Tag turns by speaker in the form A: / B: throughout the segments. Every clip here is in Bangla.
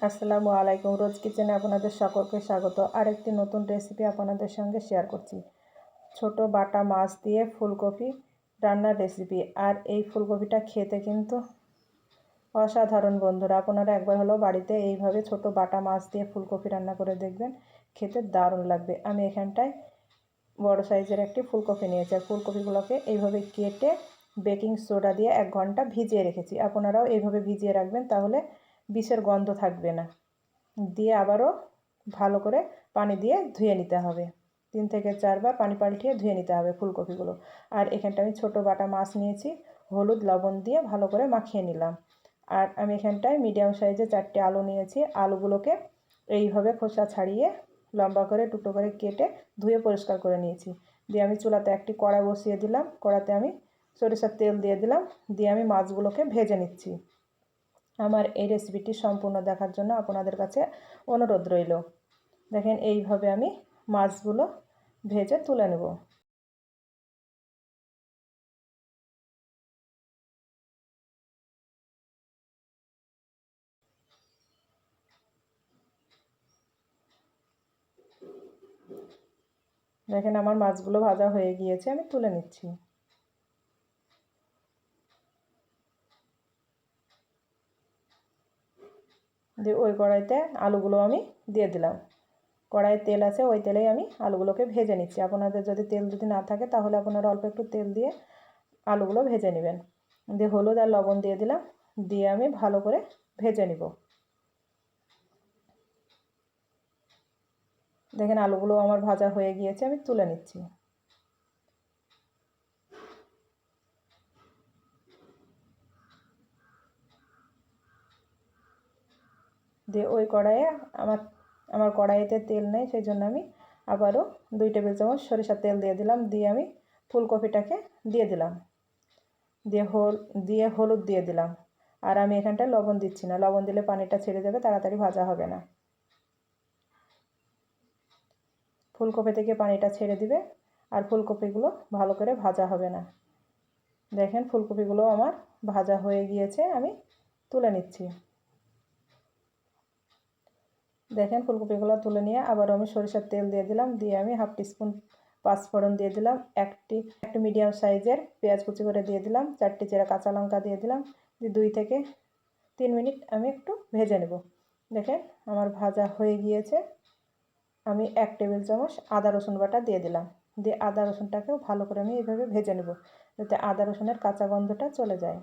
A: আসসালামু আলাইকুম। রোজ কিচেনে আপনাদের সকলকে স্বাগত। আরেকটি নতুন রেসিপি আপনাদের সঙ্গে শেয়ার করছি। ছোট বাটা মাছ দিয়ে ফুলকপি রান্নার রেসিপি। আর এই ফুলকপিটা খেতে কিন্তু অসাধারণ বন্ধুরা। আপনারা একবার হলো বাড়িতে এইভাবে ছোট বাটা মাছ দিয়ে ফুলকপি রান্না করে দেখবেন। খেতে দারুণ লাগবে। আমি এখানটায় বড় সাইজের একটি ফুলকপি নিয়েছি। আর ফুলকপিগুলোকে এইভাবে কেটে বেকিং সোডা দিয়ে এক ঘণ্টা ভিজিয়ে রেখেছি। আপনারাও এইভাবে ভিজিয়ে রাখবেন, তাহলে বিষের গন্ধ থাকবে না। দিয়ে আবারও ভালো করে পানি দিয়ে ধুয়ে নিতে হবে। তিন থেকে চারবার পানি পাল্টিয়ে ধুয়ে নিতে হবে ফুলকপিগুলো। আর এখানটা আমি ছোটো বাটা মাছ নিয়েছি, হলুদ, লবণ দিয়ে ভালো করে মাখিয়ে নিলাম। আর আমি এখানটায় মিডিয়াম সাইজে চারটে আলু নিয়েছি। আলুগুলোকে এইভাবে খোসা ছাড়িয়ে লম্বা করে টুকটো করে কেটে ধুয়ে পরিষ্কার করে নিয়েছি। দিয়ে আমি চুলাতে একটি কড়া বসিয়ে দিলাম। কড়াতে আমি সরিষার তেল দিয়ে দিলাম। দিয়ে আমি মাছগুলোকে ভেজে নিচ্ছি। আমার এই রেসিপিটি সম্পূর্ণ দেখার জন্য আপনাদের কাছে অনুরোধ রইল। দেখেন, এইভাবে আমি মাছগুলো ভেজে তুলে নেব। দেখেন, আমার মাছগুলো ভাজা হয়ে গিয়েছে, আমি তুলে নিচ্ছি। দিয়ে ওই কড়াইতে আলুগুলো আমি দিয়ে দিলাম। কড়াইয়ে তেল আছে, ওই তেলেই আমি আলুগুলোকে ভেজে নিচ্ছি। আপনাদের যদি তেল যদি না থাকে, তাহলে আপনারা অল্প একটু তেল দিয়ে আলুগুলো ভেজে নেবেন। দিয়ে হলুদ আর লবণ দিয়ে দিলাম, দিয়ে আমি ভালো করে ভেজে নিব। দেখেন আলুগুলো আমার ভাজা হয়ে গিয়েছে, আমি তুলে নিচ্ছি। দিয়ে ওই কড়াইয়ে আমার আমার কড়াইতে তেল নেই সেই জন্য আমি আবারও দুই টেবিল চামচ সরিষার তেল দিয়ে দিলাম, দিয়ে আমি ফুলকপিটাকে দিয়ে দিলাম। দিয়ে হল, দিয়ে হলুদ দিয়ে দিলাম। আর আমি এখানটায় লবণ দিচ্ছি না, লবণ দিলে পানিটা ছেড়ে যাবে, তাড়াতাড়ি ভাজা হবে না। ফুলকপি থেকে পানিটা ছেড়ে দিবে, আর ফুলকপিগুলো ভালো করে ভাজা হবে না। দেখেন ফুলকপিগুলো আমার ভাজা হয়ে গিয়েছে, আমি তুলে নিচ্ছি। দেখেন ফুলকপিগুলো তুলে নিয়ে আবার আমি সরিষার তেল দিয়ে দিলাম। দিয়ে আমি হাফ টিস্পুন পাঁচফোড়ন দিয়ে দিলাম। একটি একটি মিডিয়াম সাইজের পেঁয়াজ কুচি করে দিয়ে দিলাম। চারটি চেরা কাঁচা লঙ্কা দিয়ে দিলাম। দুই থেকে তিন মিনিট আমি একটু ভেজে নেব। দেখেন আমার ভাজা হয়ে গিয়েছে। আমি এক টেবিল চামচ আদা রসুন বাটা দিয়ে দিলাম। দিয়ে আদা রসুনটাকেও ভালো করে আমি এইভাবে ভেজে নেব যাতে আদা রসুনের কাঁচা গন্ধটা চলে যায়।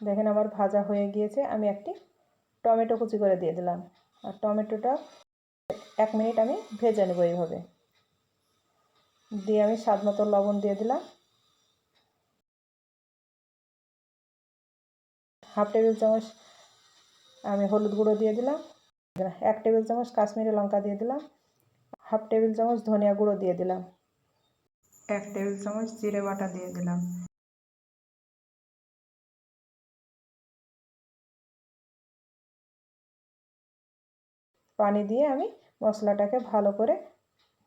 A: দেখেন আমার ভাজা হয়ে গিয়েছে। আমি একটি টমেটো কুচি করে দিয়ে দিলাম। আর টমেটোটা এক মিনিট আমি ভেজে নেব এইভাবে। দিয়ে আমি স্বাদ মতো লবণ দিয়ে দিলাম। হাফ টেবিল চামচ আমি হলুদ গুঁড়ো দিয়ে দিলাম। এক টেবিল চামচ কাশ্মীরি লঙ্কা দিয়ে দিলাম। হাফ টেবিল চামচ ধনিয়া গুঁড়ো দিয়ে দিলাম। এক টেবিল চামচ জিরে বাটা দিয়ে দিলাম। পানি দিয়ে আমি মশলাটাকে ভালো করে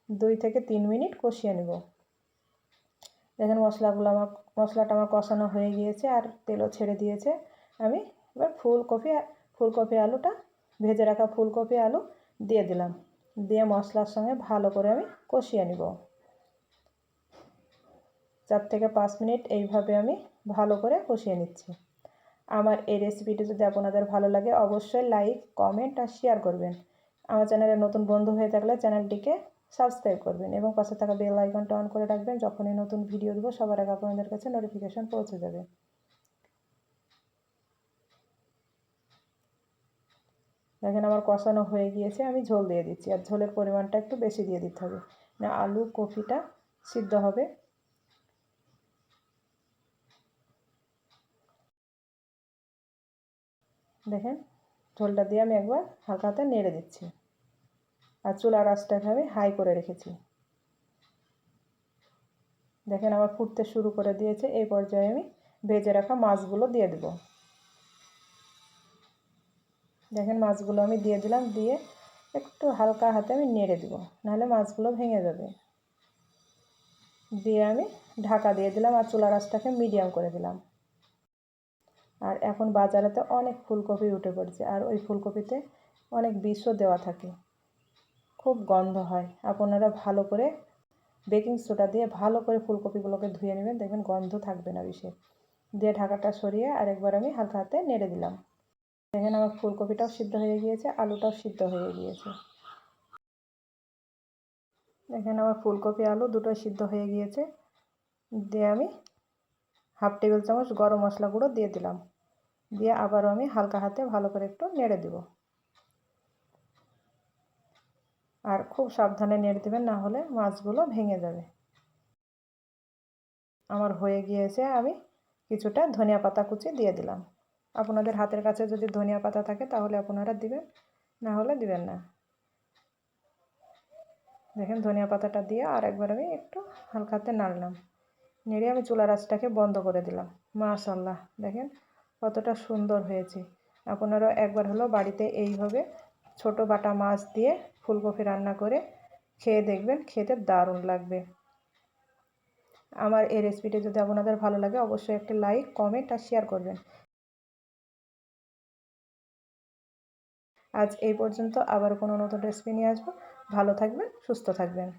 A: দুই থেকে তিন মিনিট কষিয়ে নেব। দেখেন মশলাগুলো আমার, মশলাটা আমার কষানো হয়ে গিয়েছে আর তেলও ছেড়ে দিয়েছে। আমি এবার ফুলকপি ফুলকপি আলুটা, ভেজে রাখা ফুলকপি আলু দিয়ে দিলাম। দিয়ে মশলার সঙ্গে ভালো করে আমি কষিয়ে নিব। চার থেকে পাঁচ মিনিট এইভাবে আমি ভালো করে কষিয়ে নিচ্ছি। আমার এই রেসিপিটি যদি আপনাদের ভালো লাগে, অবশ্যই লাইক, কমেন্ট আর শেয়ার করবেন। আমার চ্যানেলে নতুন বন্ধু হয়ে থাকলে চ্যানেলটিকে সাবস্ক্রাইব করবেন এবং পাশে থাকা বেল আইকনটা অন করে রাখবেন। যখনই নতুন ভিডিও দেবো, সবার আগে আপনাদের কাছে নোটিফিকেশান পৌঁছে যাবে। দেখেন আমার কষানো হয়ে গিয়েছে, আমি ঝোল দিয়ে দিচ্ছি। আর ঝোলের পরিমাণটা একটু বেশি দিয়ে দিতে হবে। না, আলু কফিটা সিদ্ধ হবে। দেখেন ঝোলটা দিয়ে আমি একবার হালকা হাতে নেড়ে দিচ্ছি। আর চুলার আঁচটাকে আমি হাই করে রেখেছি। দেখেন আমার ফুটতে শুরু করে দিয়েছে। এই পর্যায়ে আমি ভেজে রাখা মাছগুলো দিয়ে দেব। দেখেন মাছগুলো আমি দিয়ে দিলাম। দিয়ে একটু হালকা হাতে আমি নেড়ে দেবো। নাহলে মাছগুলো ভেঙে যাবে। দিয়ে আমি ঢাকা দিয়ে দিলাম আর চুলা রাসটাকে মিডিয়াম করে দিলাম। আর এখন বাজারেতে অনেক ফুলকপি উঠে পড়ছে আর ওই ফুলকপিতে অনেক বিষও দেওয়া থাকে। খুব গন্ধ হয়। আপনারা ভালো করে বেকিং সোডা দিয়ে ভালো করে ফুলকপিগুলোকে ধুয়ে নেবেন। দেখবেন গন্ধ থাকবে না বেশি দিয়ে ঢাকাটা সরিয়ে আরেকবার আমি হালকা হাতে নেড়ে দিলাম। দেখেন আমার ফুলকপিটাও সিদ্ধ হয়ে গিয়েছে, আলুটাও সিদ্ধ হয়ে গিয়েছে। দেখেন আমার ফুলকপি, আলু দুটোই সিদ্ধ হয়ে গিয়েছে। দিয়ে আমি হাফ টেবিল চামচ গরম মশলা গুঁড়ো দিয়ে দিলাম। দিয়ে আবারও আমি হালকা হাতে ভালো করে একটু নেড়ে দেব। আর খুব সাবধানে নেড়ে দেবেন, না হলে মাছগুলো ভেঙে যাবে। আমার হয়ে গিয়েছে, আমি কিছুটা ধনিয়া পাতা কুচি দিয়ে দিলাম। আপনাদের হাতের কাছে যদি ধনিয়া পাতা থাকে, তাহলে আপনারা দিবেন, না হলে দিবেন না। দেখেন, ধনিয়া পাতাটা দিয়ে আর একবার আমি একটু হালকা হাতে নাড়লাম। নেড়ে আমি চুলা রাসটাকে বন্ধ করে দিলাম। মাশাল্লাহ দেখেন কতটা সুন্দর হয়েছে। আপনারা একবার হলো বাড়িতে এইভাবে ছোট বাটা মাছ দিয়ে ফুলকপি রান্না করে খেয়ে দেখবেন, খেতে দারুণ লাগবে। আমার এই রেসিপিটি যদি আপনাদের ভালো লাগে, অবশ্যই একটা লাইক কমেন্ট আর শেয়ার করবেন। আজ এই পর্যন্ত আবার কোনো নতুন রেসিপি নিয়ে আসব। ভালো থাকবেন, সুস্থ থাকবেন।